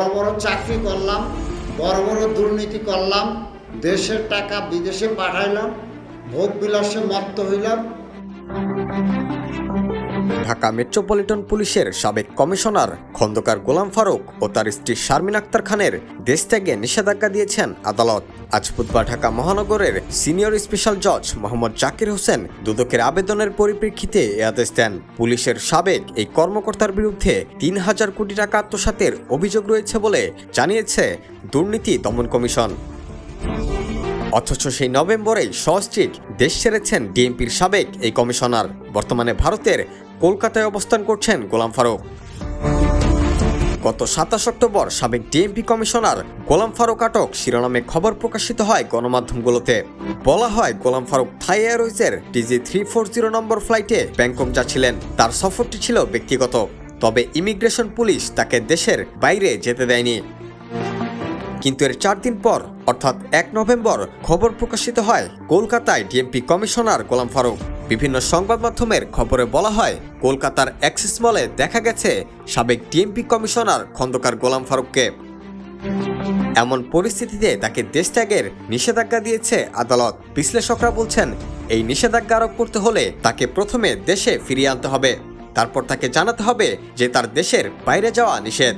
বড় বড় চাকরি করলাম, বড় বড় দুর্নীতি করলাম, দেশের টাকা বিদেশে পাঠাইলাম ভোগ বিলাসে মত্ত হইলাম। ঢাকা মেট্রোপলিটন পুলিশের সাবেক কমিশনার খন্দকার গোলাম ফারুক ও তার স্ত্রী শারমিন আক্তার খানের দেশ ত্যাগে নিষেধাজ্ঞা দিয়েছেন আদালত। আজ বুধবার ঢাকা মহানগরের সিনিয়র স্পেশাল জজ মোহাম্মদ জাকির হোসেন দুদকের আবেদনের পরিপ্রেক্ষিতে এ আদেশ দেন। পুলিশের সাবেক এই কর্মকর্তার বিরুদ্ধে তিন হাজার কোটি টাকা আত্মসাতের অভিযোগ রয়েছে বলে জানিয়েছে দুর্নীতি দমন কমিশন। অথচ সেই নভেম্বরেই সস্ট্রিট দেশ ছেড়েছেন ডিএমপির সাবেক এই কমিশনার। বর্তমানে ভারতের কলকাতায় অবস্থান করছেন গোলাম ফারুক। গত সাতাশ অক্টোবর সাবেক ডিএমপি কমিশনার গোলাম ফারুক আটক। শিরোনামে খবর প্রকাশিত হয় গণমাধ্যমগুলোতে। বলা হয়, Golam Faruk Thai এয়ারওয়েজের DG three four zero number ফ্লাইটে ব্যাংকক যাচ্ছিলেন। তার সফরটি ছিল ব্যক্তিগত। তবে ইমিগ্রেশন পুলিশ তাকে দেশের বাইরে যেতে দেয়নি। কিন্তু এর চার দিন পর, অর্থাৎ এক নভেম্বর, খবর প্রকাশিত হয় কলকাতায় ডিএমপি কমিশনার গোলাম ফারুক। বিভিন্ন সংবাদ মাধ্যমের খবরে বলা হয়, কলকাতার অ্যাক্সিস মলে দেখা গেছে সাবেক ডিএমপি কমিশনার খন্দকার গোলাম ফারুককে। এমন পরিস্থিতিতে তাকে দেশ ত্যাগের নিষেধাজ্ঞা দিয়েছে আদালত। বিশ্লেষকরা বলছেন, এই নিষেধাজ্ঞা আরোপ করতে হলে তাকে প্রথমে দেশে ফিরিয়ে আনতে হবে। তারপর তাকে জানাতে হবে যে তার দেশের বাইরে যাওয়া নিষেধ।